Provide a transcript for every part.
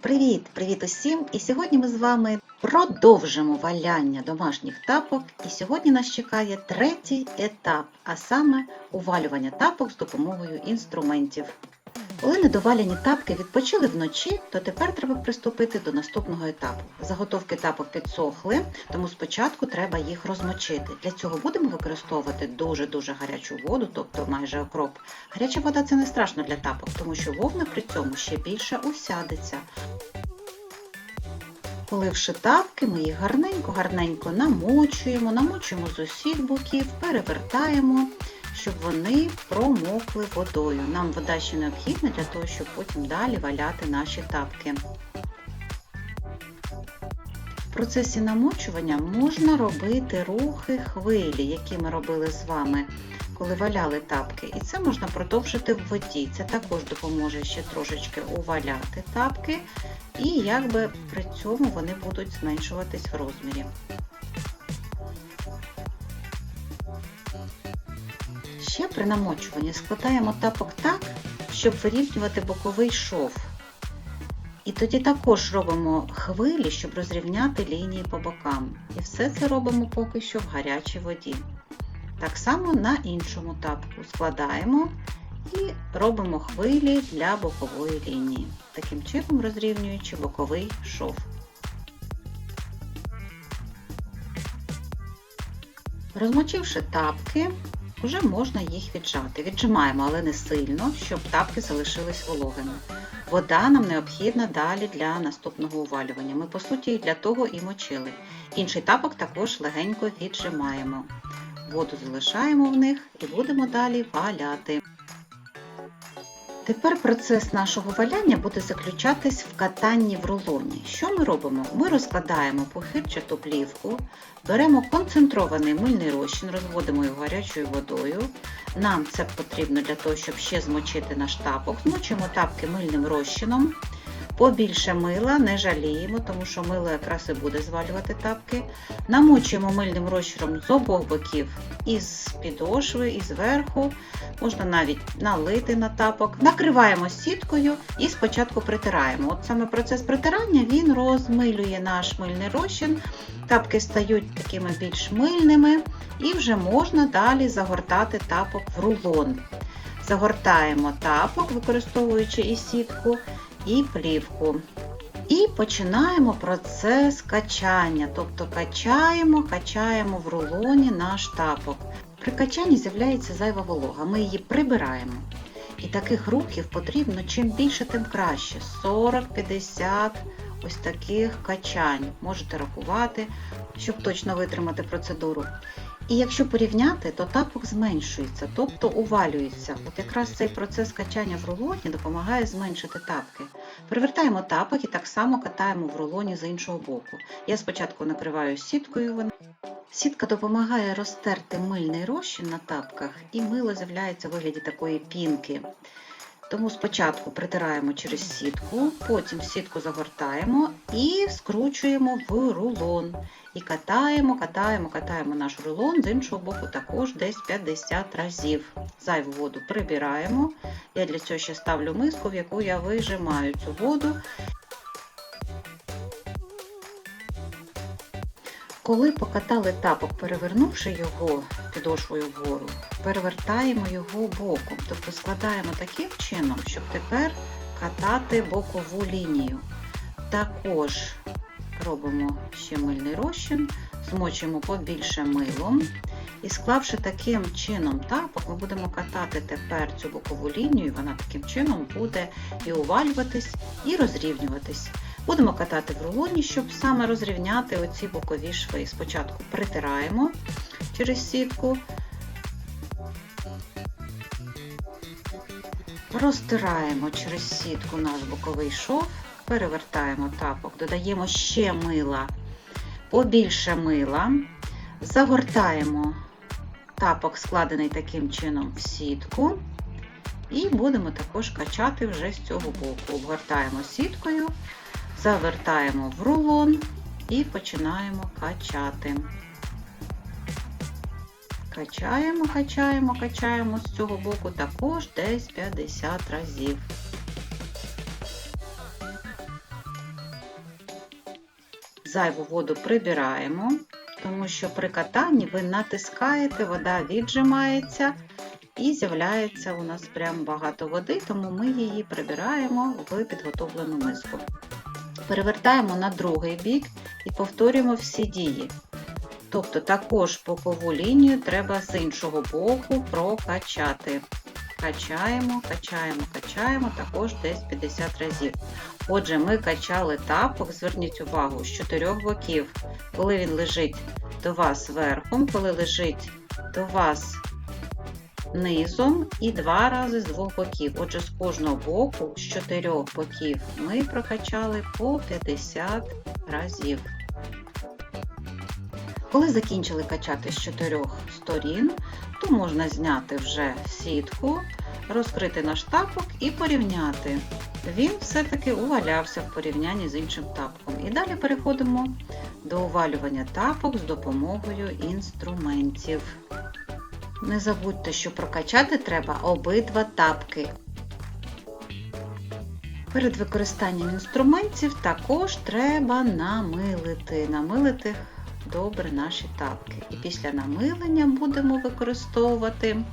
Привіт, привіт усім! І сьогодні ми з вами продовжимо валяння домашніх тапок. І сьогодні нас чекає третій етап, а саме увалювання тапок з допомогою інструментів. Коли недоваляні тапки відпочили вночі, то тепер треба приступити до наступного етапу. Заготовки тапок підсохли, тому спочатку треба їх розмочити. Для цього будемо використовувати дуже-дуже гарячу воду, тобто майже окроп. Гаряча вода це не страшно для тапок, тому що вовна при цьому ще більше усядеться. Поливши тапки, ми їх гарненько-гарненько намочуємо, намочуємо з усіх боків, перевертаємо, щоб вони промокли водою. Нам вода ще необхідна для того, щоб потім далі валяти наші тапки. В процесі намочування можна робити рухи хвилі, які ми робили з вами, коли валяли тапки. І це можна продовжити в воді. Це також допоможе ще трошечки уваляти тапки, і якби при цьому вони будуть зменшуватись в розмірі. Ще при намочуванні складаємо тапок так, щоб вирівнювати боковий шов. І тоді також робимо хвилі, щоб розрівняти лінії по бокам. І все це робимо поки що в гарячій воді. Так само на іншому тапку складаємо і робимо хвилі для бокової лінії, таким чином розрівнюючи боковий шов. Розмочивши тапки, вже можна їх віджати. Віджимаємо, але не сильно, щоб тапки залишились вологими. Вода нам необхідна далі для наступного увалювання. Ми, по суті, для того і мочили. Інший тапок також легенько віджимаємо. Воду залишаємо в них і будемо далі валяти. Тепер процес нашого валяння буде заключатись в катанні в рулоні. Що ми робимо? Ми розкладаємо похирчату плівку, беремо концентрований мильний розчин, розводимо його гарячою водою. Нам це потрібно для того, щоб ще змочити наш тапок. Змочимо тапки мильним розчином. Побільше мила не жаліємо, тому що мило якраз і буде звалювати тапки. Намочуємо мильним розчином з обох боків із підошви, і зверху. Можна навіть налити на тапок. Накриваємо сіткою і спочатку притираємо. От саме процес притирання він розмилює наш мильний розчин. Тапки стають такими більш мильними, і вже можна далі загортати тапок в рулон. Загортаємо тапок, використовуючи і сітку, і плівку. І починаємо процес качання, тобто качаємо, качаємо в рулоні наш тапок. При качанні з'являється зайва волога, ми її прибираємо. І таких рухів потрібно чим більше, тим краще. 40-50 ось таких качань. Можете рахувати, щоб точно витримати процедуру. І якщо порівняти, то тапок зменшується, тобто увалюється. От якраз цей процес качання в рулоні допомагає зменшити тапки. Перевертаємо тапок і так само катаємо в рулоні з іншого боку. Я спочатку накриваю сіткою. Сітка допомагає розтерти мильний розчин на тапках, і мило з'являється в вигляді такої пінки. Тому спочатку притираємо через сітку, потім сітку загортаємо і скручуємо в рулон. І катаємо, катаємо, катаємо наш рулон з іншого боку також десь 50 разів. Зайву воду прибираємо. Я для цього ще ставлю миску, в яку я вижимаю цю воду. Коли покатали тапок, перевернувши його підошвою вгору, перевертаємо його боком, тобто складаємо таким чином, щоб тепер катати бокову лінію. Також робимо ще мильний розчин, змочуємо побільше милом. І склавши таким чином тапок, ми будемо катати тепер цю бокову лінію, вона таким чином буде і увалюватись, і розрівнюватись. Будемо катати в рулоні, щоб саме розрівняти оці бокові шви. Спочатку притираємо через сітку, розтираємо через сітку наш боковий шов, перевертаємо тапок, додаємо ще мила, побільше мила, загортаємо тапок, складений таким чином в сітку. І будемо також качати вже з цього боку. Обгортаємо сіткою, завертаємо в рулон і починаємо качати. Качаємо, качаємо, качаємо з цього боку також десь 50 разів. зайву воду прибираємо, тому що при катанні ви натискаєте, вода віджимається і з'являється у нас прям багато води, тому ми її прибираємо в підготовлену миску. Перевертаємо на другий бік і повторюємо всі дії. Тобто також бокову лінію треба з іншого боку прокачати. Качаємо, качаємо, качаємо також десь 50 разів. Отже, ми качали тапок, зверніть увагу, з чотирьох боків, коли він лежить до вас верхом, коли лежить до вас низом і два рази з двох боків. Отже, з кожного боку, з чотирьох боків, ми прокачали по 50 разів. Коли закінчили качати з чотирьох сторін, то можна зняти вже сітку, розкрити наш тапок і порівняти. Він все-таки увалявся в порівнянні з іншим тапком. І далі переходимо до увалювання тапок з допомогою інструментів. Не забудьте, що прокачати треба обидва тапки. Перед використанням інструментів також треба намилити. Намилити добре наші тапки. І після намилення будемо використовувати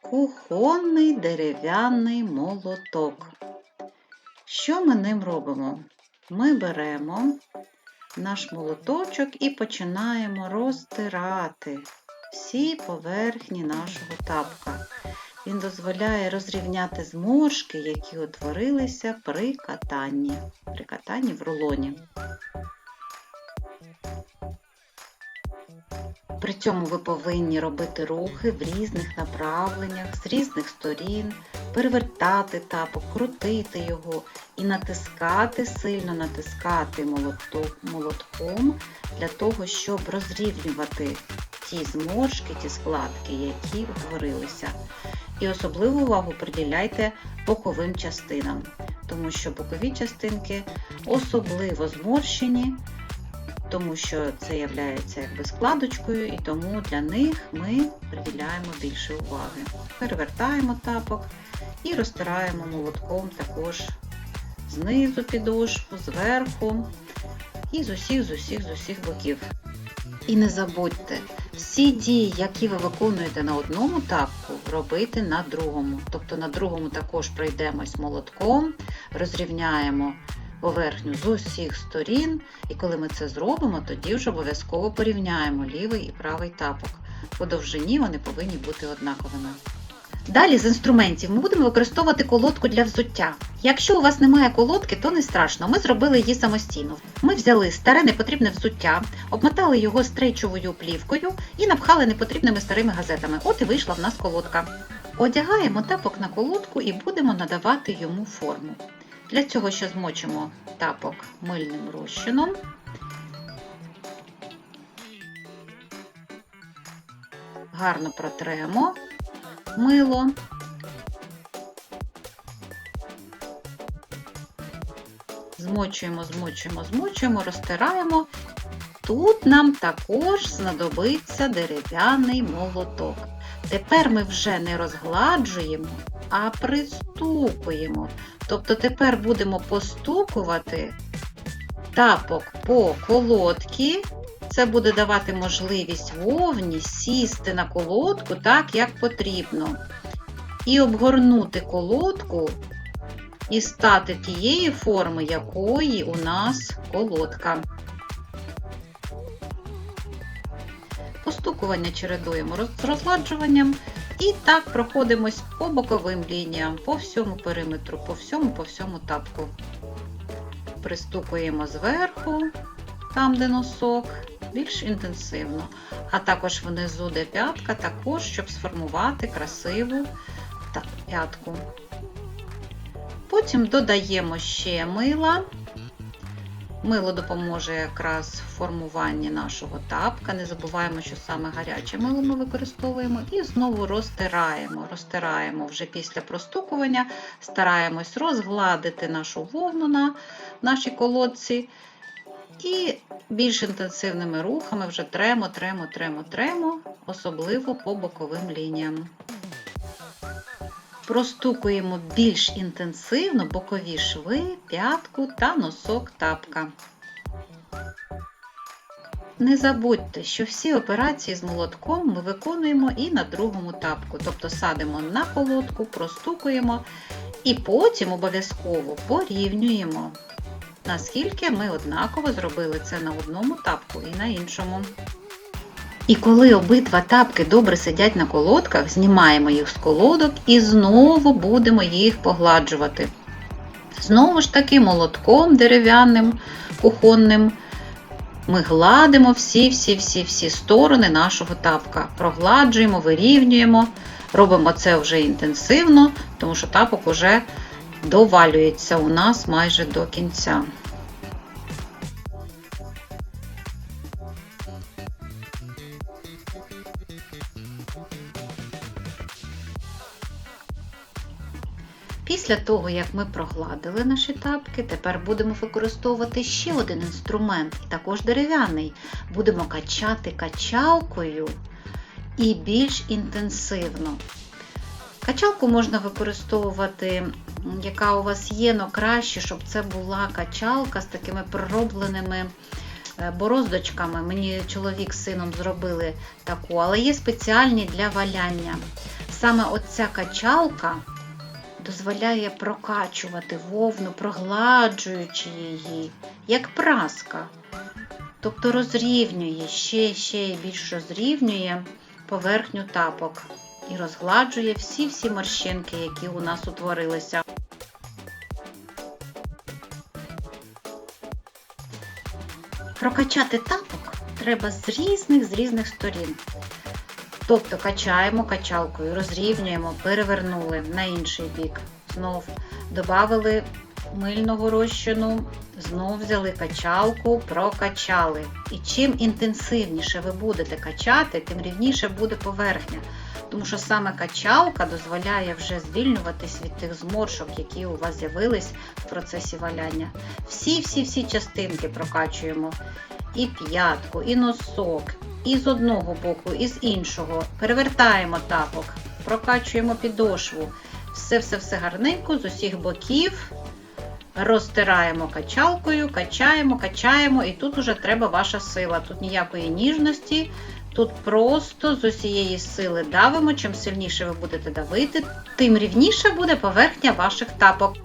кухонний дерев'яний молоток. Що ми ним робимо? Ми беремо наш молоточок і починаємо розтирати всі поверхні нашого тапка. Він дозволяє розрівняти зморшки, які утворилися при катанні, при катанні в рулоні. При цьому ви повинні робити рухи в різних направленнях, з різних сторін, перевертати тапок, крутити його і натискати, сильно натискати молотком для того, щоб розрівнювати ті зморшки, ті складки, які утворилися. І особливу увагу приділяйте боковим частинам, тому що бокові частинки особливо зморщені, тому що це є якби складочкою, і тому для них ми приділяємо більше уваги. Перевертаємо тапок і розтираємо молотком також знизу підошву, зверху і з усіх, з усіх, з усіх боків. І не забудьте, всі дії, які ви виконуєте на одному тапку, робити на другому. Тобто на другому також пройдемось молотком, розрівняємо поверхню з усіх сторін, і коли ми це зробимо, тоді вже обов'язково порівняємо лівий і правий тапок. По довжині вони повинні бути однаковими. Далі з інструментів ми будемо використовувати колодку для взуття. Якщо у вас немає колодки, то не страшно, ми зробили її самостійно. Ми взяли старе непотрібне взуття, обмотали його стрейчовою плівкою і напхали непотрібними старими газетами. От і вийшла в нас колодка. Одягаємо тапок на колодку і будемо надавати йому форму. Для цього ще змочимо тапок мильним розчином. Гарно протремо мило. Змочуємо, змочуємо, змочуємо, розтираємо. Тут нам також знадобиться дерев'яний молоток. Тепер ми вже не розгладжуємо, а пристукуємо. Тобто тепер будемо постукувати тапок по колодці. Це буде давати можливість вовні сісти на колодку так, як потрібно. І обгорнути колодку і стати тієї форми, якої у нас колодка. Постукування чередуємо з розладжуванням. І так проходимось по боковим лініям, по всьому периметру, по всьому по всьому тапку. Пристукуємо зверху, там, де носок, більш інтенсивно. А також внизу, де п'ятка, також, щоб сформувати красиву п'ятку. Потім додаємо ще мила. Мило допоможе якраз в формуванні нашого тапка. Не забуваємо, що саме гаряче мило ми використовуємо. І знову розтираємо. Розтираємо вже після простукування, стараємось розгладити нашу вовну на нашій колодці. І більш інтенсивними рухами вже тремо, тремо, тремо, тремо, особливо по боковим лініям. Простукуємо більш інтенсивно бокові шви, п'ятку та носок тапка. Не забудьте, що всі операції з молотком ми виконуємо і на другому тапку, тобто садимо на колодку, простукуємо і потім обов'язково порівнюємо, наскільки ми однаково зробили це на одному тапку і на іншому. І коли обидва тапки добре сидять на колодках, знімаємо їх з колодок і знову будемо їх погладжувати. Знову ж таки, молотком дерев'яним, кухонним. Ми гладимо всі-всі-всі-всі сторони нашого тапка. Прогладжуємо, вирівнюємо. Робимо це вже інтенсивно, тому що тапок вже довалюється у нас майже до кінця. Після того, як ми прогладили наші тапки, тепер будемо використовувати ще один інструмент, також дерев'яний. Будемо качати качалкою і більш інтенсивно. Качалку можна використовувати, яка у вас є, але краще, щоб це була качалка з такими проробленими е, бороздочками. Мені чоловік з сином зробили таку, але є спеціальні для валяння. Саме оця качалка дозволяє прокачувати вовну, прогладжуючи її, як праска. Тобто розрівнює, ще ще більш розрівнює поверхню тапок і розгладжує всі-всі морщинки, які у нас утворилися. Прокачати тапок треба з різних з різних сторін. Тобто качаємо качалкою, розрівнюємо, перевернули на інший бік. Знов додали мильного розчину, знов взяли качалку, прокачали. І чим інтенсивніше ви будете качати, тим рівніше буде поверхня. Тому що саме качалка дозволяє вже звільнюватись від тих зморшок, які у вас з'явились в процесі валяння. Всі-всі-всі частинки прокачуємо. І п'ятку, і носок, і з одного боку, і з іншого. Перевертаємо тапок, прокачуємо підошву. Все-все-все гарненько з усіх боків. Розтираємо качалкою, качаємо, качаємо, і тут уже треба ваша сила. Тут ніякої ніжності. Тут просто з усієї сили давимо. Чим сильніше ви будете давити, тим рівніше буде поверхня ваших тапок.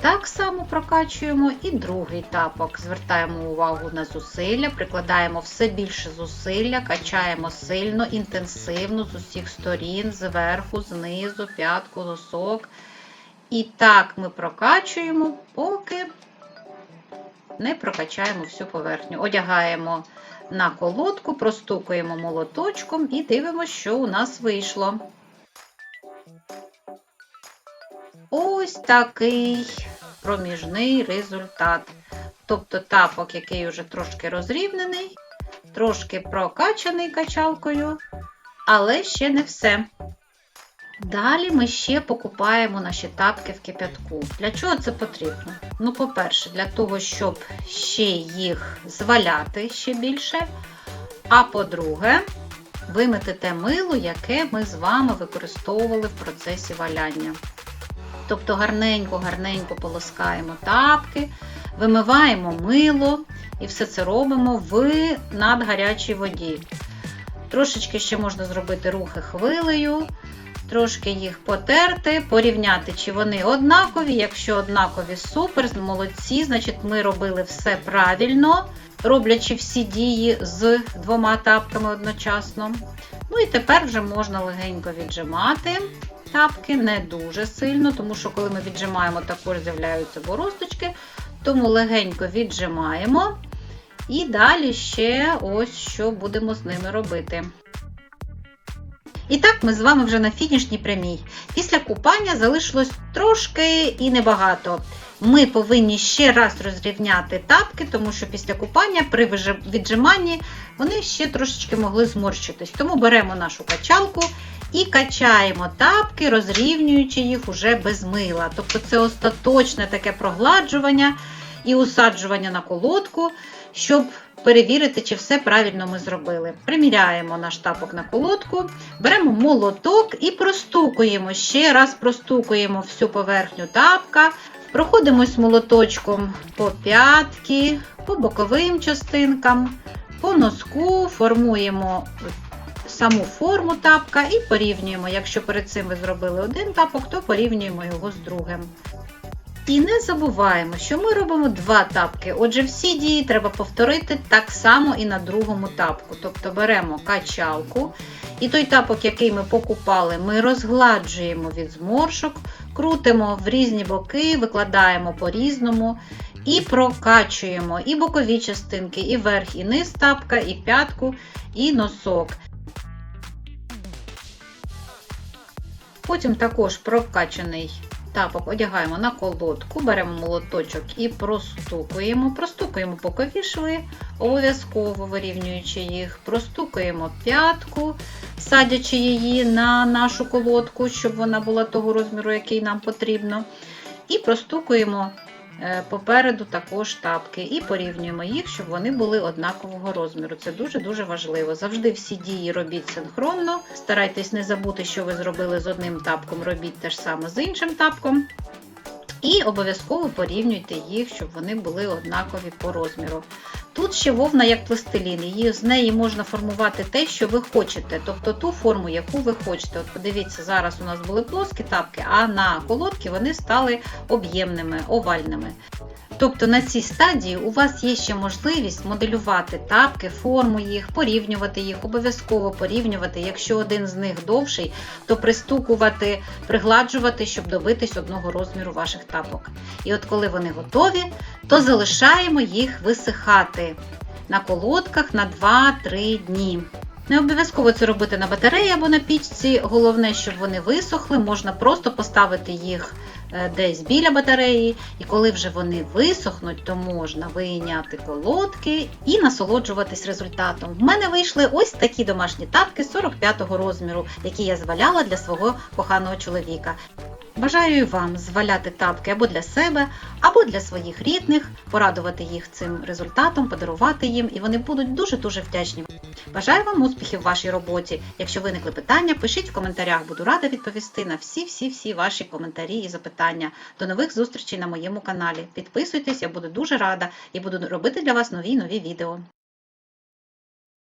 Так само прокачуємо і другий тапок. Звертаємо увагу на зусилля, прикладаємо все більше зусилля, качаємо сильно, інтенсивно з усіх сторін, зверху, знизу, п'ятку, носок. І так ми прокачуємо, поки не прокачаємо всю поверхню. Одягаємо на колодку, простукуємо молоточком і дивимося, що у нас вийшло. Ось такий проміжний результат. Тобто тапок, який вже трошки розрівнений, трошки прокачаний качалкою, але ще не все. Далі ми ще покупаємо наші тапки в кип'ятку. Для чого це потрібно? Ну, по-перше, для того, щоб ще їх зваляти ще більше. А по-друге, вимити те мило, яке ми з вами використовували в процесі валяння. Тобто гарненько-гарненько полоскаємо тапки, вимиваємо мило і все це робимо в надгарячій воді. Трошечки ще можна зробити рухи хвилею, трошки їх потерти, порівняти, чи вони однакові. Якщо однакові, супер, молодці, значить ми робили все правильно, роблячи всі дії з двома тапками одночасно. Ну і тепер вже можна легенько віджимати тапки, не дуже сильно, тому що коли ми віджимаємо, також з'являються бороздочки. Тому легенько віджимаємо. І далі ще ось що будемо з ними робити. І так, ми з вами вже на фінішній прямій. Після купання залишилось трошки і небагато. Ми повинні ще раз розрівняти тапки, тому що після купання при віджиманні вони ще трошечки могли зморщитись. Тому беремо нашу качалку і качаємо тапки, розрівнюючи їх уже без мила. Тобто це остаточне таке прогладжування. і усаджування на колодку, щоб перевірити, чи все правильно ми зробили. Приміряємо наш тапок на колодку, беремо молоток і простукуємо. Ще раз простукуємо всю поверхню тапка. Проходимось молоточком по п'ятки, по боковим частинкам, по носку, формуємо саму форму тапка і порівнюємо. Якщо перед цим ви зробили один тапок, то порівнюємо його з другим. І не забуваємо, що ми робимо два тапки. Отже, всі дії треба повторити так само і на другому тапку. Тобто беремо качалку, і той тапок, який ми покупали, ми розгладжуємо від зморшок, крутимо в різні боки, викладаємо по-різному. І прокачуємо і бокові частинки, і верх, і низ тапка, і п'ятку, і носок. Потім також прокачаний тапок одягаємо на колодку, беремо молоточок і простукуємо. Простукуємо бокові шви, обов'язково вирівнюючи їх, простукуємо п'ятку, садячи її на нашу колодку, щоб вона була того розміру, який нам потрібно. І простукуємо попереду також тапки і порівнюємо їх, щоб вони були однакового розміру. Це дуже-дуже важливо. Завжди всі дії робіть синхронно. Старайтесь не забути, що ви зробили з одним тапком, робіть те ж саме з іншим тапком. І обов'язково порівнюйте їх, щоб вони були однакові по розміру. Тут ще вовна як пластилін, її, з неї можна формувати те, що ви хочете, тобто ту форму, яку ви хочете. От подивіться, зараз у нас були плоскі тапки, а на колодки вони стали об'ємними, овальними. Тобто на цій стадії у вас є ще можливість моделювати тапки, форму їх, порівнювати їх, обов'язково порівнювати. Якщо один з них довший, то пристукувати, пригладжувати, щоб добитись одного розміру ваших тапок. І от коли вони готові, то залишаємо їх висихати на колодках на 2-3 дні. Не обов'язково це робити на батареї або на пічці. Головне, щоб вони висохли, можна просто поставити їх десь біля батареї, і коли вже вони висохнуть, то можна вийняти колодки і насолоджуватись результатом. В мене вийшли ось такі домашні тапки 45-го розміру, які я зваляла для свого коханого чоловіка. Бажаю вам зваляти тапки або для себе, або для своїх рідних, порадувати їх цим результатом, подарувати їм, і вони будуть дуже-дуже вдячні. Бажаю вам успіхів в вашій роботі. Якщо виникли питання, пишіть в коментарях, буду рада відповісти на всі-всі-всі ваші коментарі і запитання. До нових зустрічей на моєму каналі. Підписуйтесь, я буду дуже рада і буду робити для вас нові нові відео.